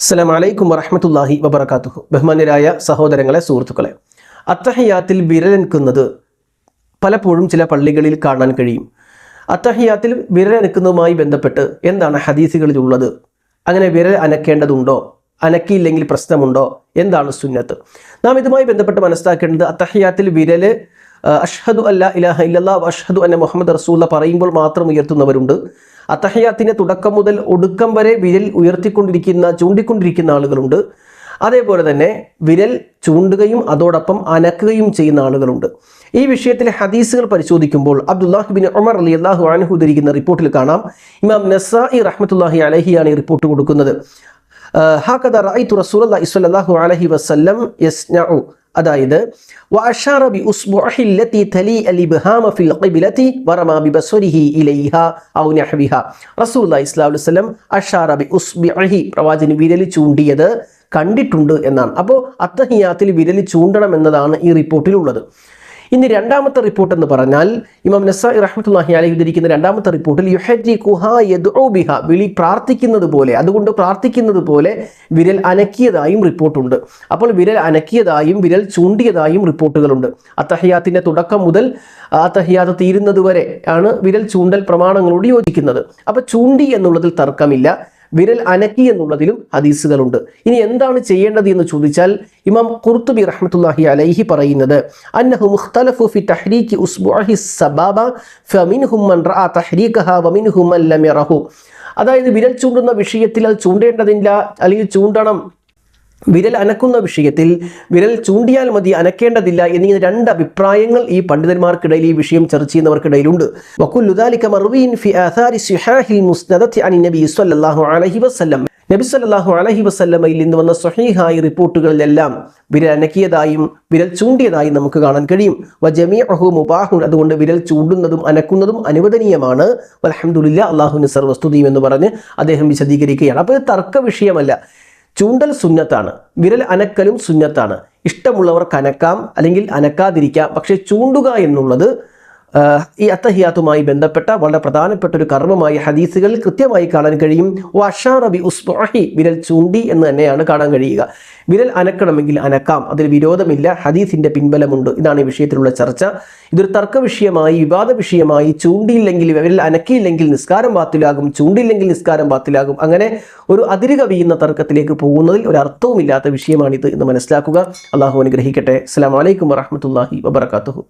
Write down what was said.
അസ്സലാം വലൈക്കും വറഹമത്തല്ലാഹി വബർക്കാത്തുഹു ബഹുമാന്യരായ സഹോദരങ്ങളെ സുഹൃത്തുക്കളെ അത്തഹയാത്തിൽ വിരലനക്കുന്നത് പലപ്പോഴും ചില പള്ളികളിൽ കാണാൻ കഴിയും. അത്തഹയാത്തിൽ വിരലനക്കുന്നതുമായി ബന്ധപ്പെട്ട് എന്താണ് ഹദീസുകളിലുള്ളത്? അങ്ങനെ വിരൽ അനക്കേണ്ടതുണ്ടോ? അനക്കിയില്ലെങ്കിൽ പ്രശ്നമുണ്ടോ? എന്താണ് സുന്നത്ത്? നാം ഇതുമായി ബന്ധപ്പെട്ട് മനസ്സിലാക്കേണ്ടത് അത്തഹയാത്തിൽ വിരൽ അഷ്ഹദു അല്ല ഇലാഹ ഇല്ലാ അഷ്ഹദു അന്ന മുഹമ്മദ് റസൂല്ല പറയുമ്പോൾ മാത്രം ഉയർത്തുന്നവരുണ്ട്. അത്തഹയാത്തിന്റെ തുടക്കം മുതൽ ഒടുക്കം വരെ വിരൽ ഉയർത്തിക്കൊണ്ടിരിക്കുന്ന ചൂണ്ടിക്കൊണ്ടിരിക്കുന്ന ആളുകളുണ്ട്. അതേപോലെ തന്നെ വിരൽ ചൂണ്ടുകയും അതോടൊപ്പം അനക്കുകയും ചെയ്യുന്ന ആളുകളുണ്ട്. ഈ വിഷയത്തിലെ ഹദീസുകൾ പരിശോധിക്കുമ്പോൾ അബ്ദുല്ലാഹിബിൻ ഉമർ അലി അള്ളാഹു അനഹു റിപ്പോർട്ടിൽ കാണാം. ഇമാം നസായി റഹ്മത്തുല്ലാഹി അലഹിയാണ് ഈ റിപ്പോർട്ട് കൊടുക്കുന്നത്. ഹാക്കദ റഅയ്തു റസൂലുള്ളാഹി സ്വല്ലല്ലാഹു അലൈഹി വസല്ലം യസ്നഉ. അതായത് പ്രവാചന് വിരൽ ചൂണ്ടിയത് കണ്ടിട്ടുണ്ട് എന്നാണ്. അപ്പോൾ അത്തഹിയാത്തിൽ വിരൽ ചൂണ്ടണം എന്നതാണ് ഈ റിപ്പോർട്ടിലുള്ളത്. ഇനി രണ്ടാമത്തെ റിപ്പോർട്ട് എന്ന് പറഞ്ഞാൽ ഇമാം നസായി റഹ്മത്തുല്ലാഹി അലൈഹി ഉദ്ധരിക്കുന്ന രണ്ടാമത്തെ റിപ്പോർട്ടിൽ യുഹജി കുഹാ ബിഹ വിളി പ്രാർത്ഥിക്കുന്നത് പോലെ അതുകൊണ്ട് പ്രാർത്ഥിക്കുന്നത് പോലെ വിരൽ അനക്കിയതായും റിപ്പോർട്ടുണ്ട് അപ്പോൾ വിരൽ അനക്കിയതായും വിരൽ ചൂണ്ടിയതായും റിപ്പോർട്ടുകളുണ്ട് അത്തഹയാത്തിന്റെ തുടക്കം മുതൽ അത്തഹിയാത്ത് തീരുന്നത് വരെ ആണ് വിരൽ ചൂണ്ടൽ പ്രമാണങ്ങളോട് യോജിക്കുന്നത്. അപ്പോൾ ചൂണ്ടി എന്നുള്ളതിൽ തർക്കമില്ല. വിരൽ അനക്കി എന്നുള്ളതിലും ഹദീസുകളുണ്ട്. ഇനി എന്താണ് ചെയ്യേണ്ടത് എന്ന് ചോദിച്ചാൽ ഇമാം കുർത്തുബി റഹ്മത്തുല്ലാഹി അലൈഹി പറയുന്നത് അന്നഹു മുഖ്തലഫു ഫി സബാബ റഅ വമിൻഹും അതായത് വിരൽ ചൂണ്ടുന്ന വിഷയത്തിൽ അത് ചൂണ്ടേണ്ടതില്ല അല്ലെങ്കിൽ ചൂണ്ടണം വിരൽ അനക്കുന്ന വിഷയത്തിൽ വിരൽ ചൂണ്ടിയാൽ മതി അനക്കേണ്ടതില്ല എന്നിങ്ങനെ രണ്ട് അഭിപ്രായങ്ങൾ ഈ പണ്ഡിതന്മാർക്കിടയിൽ ഈ വിഷയം ചർച്ച ചെയ്യുന്നവർക്കിടയിലുണ്ട്. നബി സല്ലല്ലാഹു അലൈഹി വസല്ലം. നബി സല്ലല്ലാഹു അലൈഹി വസല്ലമയിൽ നിന്ന് വന്ന സ്വഹീഹായ റിപ്പോർട്ടുകളിലെല്ലാം വിരൽ അനക്കിയതായും വിരൽ ചൂണ്ടിയതായും നമുക്ക് കാണാൻ കഴിയും. വജമീഅഹു മുബാഹുൻ അതുകൊണ്ട് വിരൽ ചൂണ്ടുന്നതും അനക്കുന്നതും അനുവദനീയമാണ്. അലഹമുല്ല അള്ളാഹുവിന് സർവസ്തുതിയും എന്ന് പറഞ്ഞ് അദ്ദേഹം വിശദീകരിക്കുകയാണ്. അപ്പോൾ ഇത് തർക്ക വിഷയമല്ല. ചൂണ്ടൽ സുന്നത്താണ്. വിരൽ അനക്കലും സുന്നത്താണ്. ഇഷ്ടമുള്ളവർക്ക് അനക്കാം അല്ലെങ്കിൽ അനക്കാതിരിക്കാം. പക്ഷെ ചൂണ്ടുക എന്നുള്ളത് ഈ അത്തഹിയാത്തുമായി ബന്ധപ്പെട്ട വളരെ പ്രധാനപ്പെട്ട ഒരു കർമ്മമായി ഹദീസുകളിൽ കൃത്യമായി കാണാൻ കഴിയും. വഷാറബി ഉസ്മാഹി വിരൽ ചൂണ്ടി എന്ന് തന്നെയാണ് കാണാൻ കഴിയുക. വിരൽ അനക്കണമെങ്കിൽ അനക്കാം അതിൽ വിരോധമില്ല ഹദീസിന്റെ പിൻബലമുണ്ട്. ഇതാണ് ഈ വിഷയത്തിലുള്ള ചർച്ച. ഇതൊരു തർക്ക വിഷയമായി വിവാദ വിഷയമായി ചൂണ്ടിയില്ലെങ്കിൽ വിരൽ അനക്കിയില്ലെങ്കിൽ നിസ്കാരം പാത്തിലാകും ചൂണ്ടിയില്ലെങ്കിൽ നിസ്കാരം പാത്തിലാകും അങ്ങനെ ഒരു അതിര് കവിയുന്ന തർക്കത്തിലേക്ക് പോകുന്നതിൽ ഒരു അർത്ഥവുമില്ലാത്ത വിഷയമാണിത് എന്ന് മനസ്സിലാക്കുക. അള്ളാഹു അനുഗ്രഹിക്കട്ടെ. അസ്സാം വലൈക്കും വറഹമത്തല്ലാഹി വബർക്കാത്തു